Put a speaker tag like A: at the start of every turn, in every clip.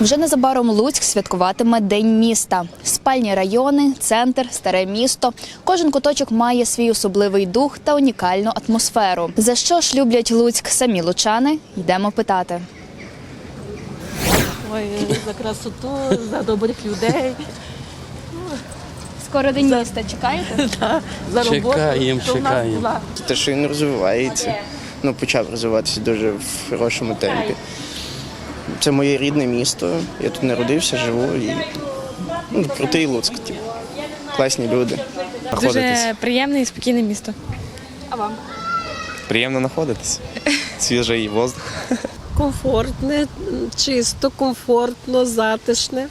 A: Вже незабаром Луцьк святкуватиме День міста. Спальні райони, центр, старе місто. Кожен куточок має свій особливий дух та унікальну атмосферу. За що ж люблять Луцьк самі лучани? Йдемо питати.
B: Ой, за красоту, за добрих людей,
A: Скоро день міста чекаєте?
B: за роботу.
C: Чекаємо,
B: що в нас
C: чекаємо.
B: була.
D: Те, що він розвивається, ну почав розвиватися дуже в хорошому темпі. Це моє рідне місто. Я тут народився, живу і ну, крутий Луцьк. Типу. Класні люди.
E: Дуже приємне і спокійне місто. А вам?
F: Приємно знаходитись. Свіжий воздух.
G: комфортне, чисто, комфортно, затишне.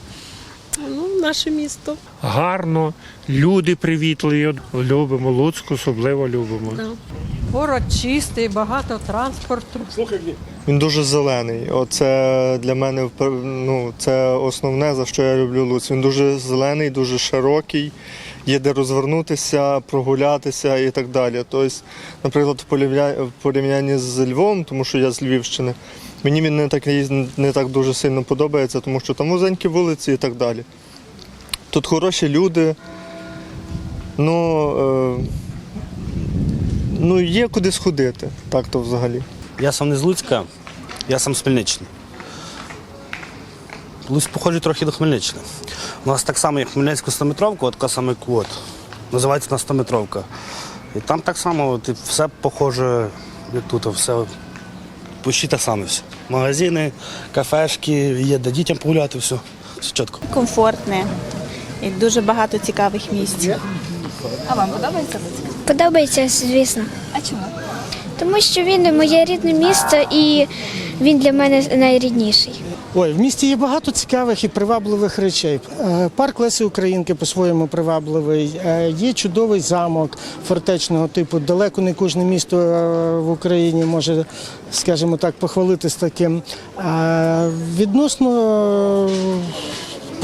G: Ну, наше місто.
H: гарно, люди привітливі. Любимо Луцьк, особливо любимо.
I: Город чистий, багато транспорту.
J: Він дуже зелений. Оце для мене ну, це основне, за що я люблю Луцьк. Він дуже зелений, дуже широкий, є де розвернутися, прогулятися і так далі. Тобто, наприклад, в порівнянні з Львовом, тому що я з Львівщини, мені він не так, не так дуже сильно подобається, тому що там вузенькі вулиці і так далі. Тут хороші люди. Ну, е, ну є куди сходити, так то взагалі.
C: Я сам не з Луцька, я сам з Хмельниччини. Луцьк походить трохи до Хмельниччини. У нас так само, як Хмельницьку 100-метровка, от така сама як. Називається на 100-метровка. І там так само от, і все похоже, як тут, все почти так само все. Магазини, кафешки, є де дітям погуляти, все. Все чітко.
E: Комфортне і дуже багато цікавих місць.
A: А вам подобається Луцьк?
K: Подобається, звісно.
A: А чому?
K: Тому що він моє рідне місто і він для мене найрідніший.
I: Ой, в місті є багато цікавих і привабливих речей. Е, Парк Лесі Українки по-своєму привабливий. Е, Є чудовий замок фортечного типу. Далеко не кожне місто е, в Україні може, скажімо так, похвалитись таким. Відносно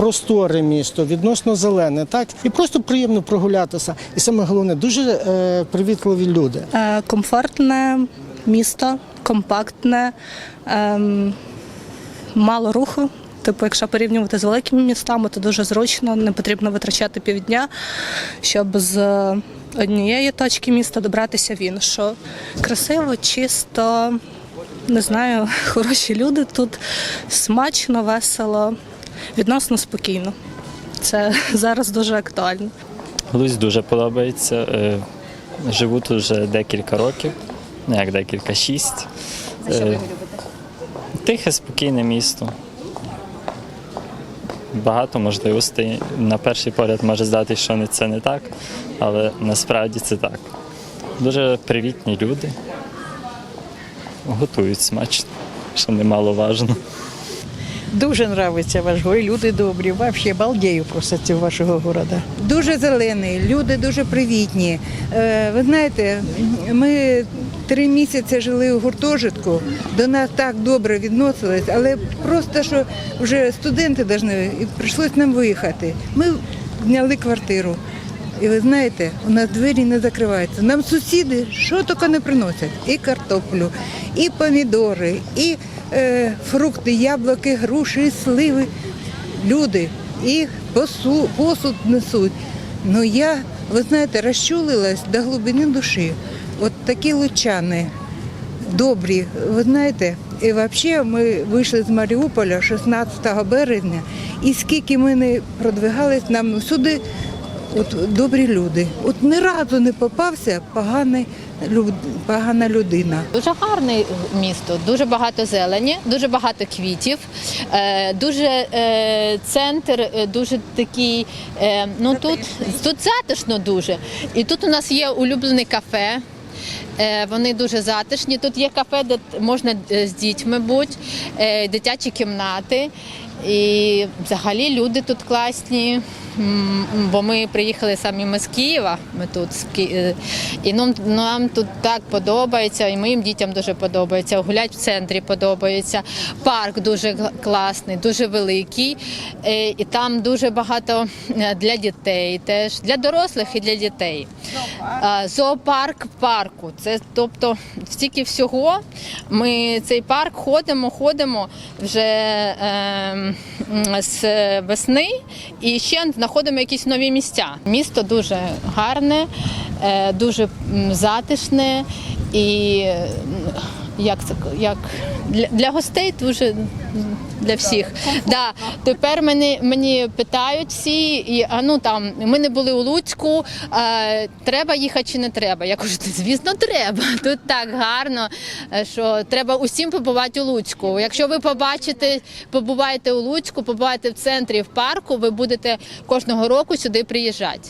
I: просторе місто, відносно зелене, так і просто приємно прогулятися. І саме головне, дуже е, привітливі люди.
B: Е, Комфортне місто, компактне, ем, мало руху. Типу, якщо порівнювати з великими містами, то дуже зручно, не потрібно витрачати півдня, щоб з однієї точки міста добратися в іншу. Красиво, чисто, не знаю, хороші люди тут смачно, весело, відносно спокійно. Це зараз дуже актуально.
L: Луць дуже подобається. Е, Живу тут вже декілька років, ну як декілька, шість.
A: За що ви
L: Е,
A: його любите?
L: Тихе, спокійне місто. Багато можливостей. На перший погляд може здатися, що це не так, але насправді це так. Дуже привітні люди. Готують смачно, що немаловажно.
G: Дуже подобається ваш город, люди добрі. Взагалі балдею просто цього вашого города.
E: Дуже зелений, люди дуже привітні. Е, Ви знаєте, ми три місяці жили у гуртожитку, до нас так добре відносились, але просто що вже студенти повинні, і прийшлось нам виїхати. Ми зняли квартиру. І ви знаєте, у нас двері не закриваються. Нам сусіди що тільки не приносять: і картоплю, і помідори, і фрукти, яблуки, груші, сливи. Люди і посуд несуть. Ну я, ви знаєте, розчулилась до глибини душі. От такі лучани добрі. Ви знаєте, і взагалі ми вийшли з Маріуполя 16 березня, і скільки ми не продвигались, нам всюди от, добрі люди. От ні разу не попався поганий, погана людина.
B: Дуже гарне місто, дуже багато зелені, дуже багато квітів, е, дуже е, центр, е, дуже такий. Ну тут, тут затишно дуже. І тут у нас є улюблене кафе. Вони дуже затишні. Тут є кафе, де можна з дітьми бути, дитячі кімнати. І взагалі люди тут класні. Бо ми приїхали самі ми з Києва. Ми тут е, і нам, нам тут так подобається, і моїм дітям дуже подобається. Гулять в центрі подобається. Парк дуже класний, дуже великий. Е, І там дуже багато е, для дітей, теж для дорослих і для дітей. Зоопарк парку. Це тобто стільки всього. Ми цей парк ходимо, ходимо вже е, з весни і ще знаходимо якісь нові місця. Місто дуже гарне, е, дуже затишне і як це як для, для гостей дуже для всіх. Да. Тепер мені, мені питають всі, і, а ну там ми не були у Луцьку, е, треба їхати чи не треба. Я кажу, звісно, треба. Тут так гарно, е, що треба усім побувати у Луцьку. Якщо ви побачите, побуваєте у Луцьку, побуваєте в центрі в парку, ви будете кожного року сюди приїжджати.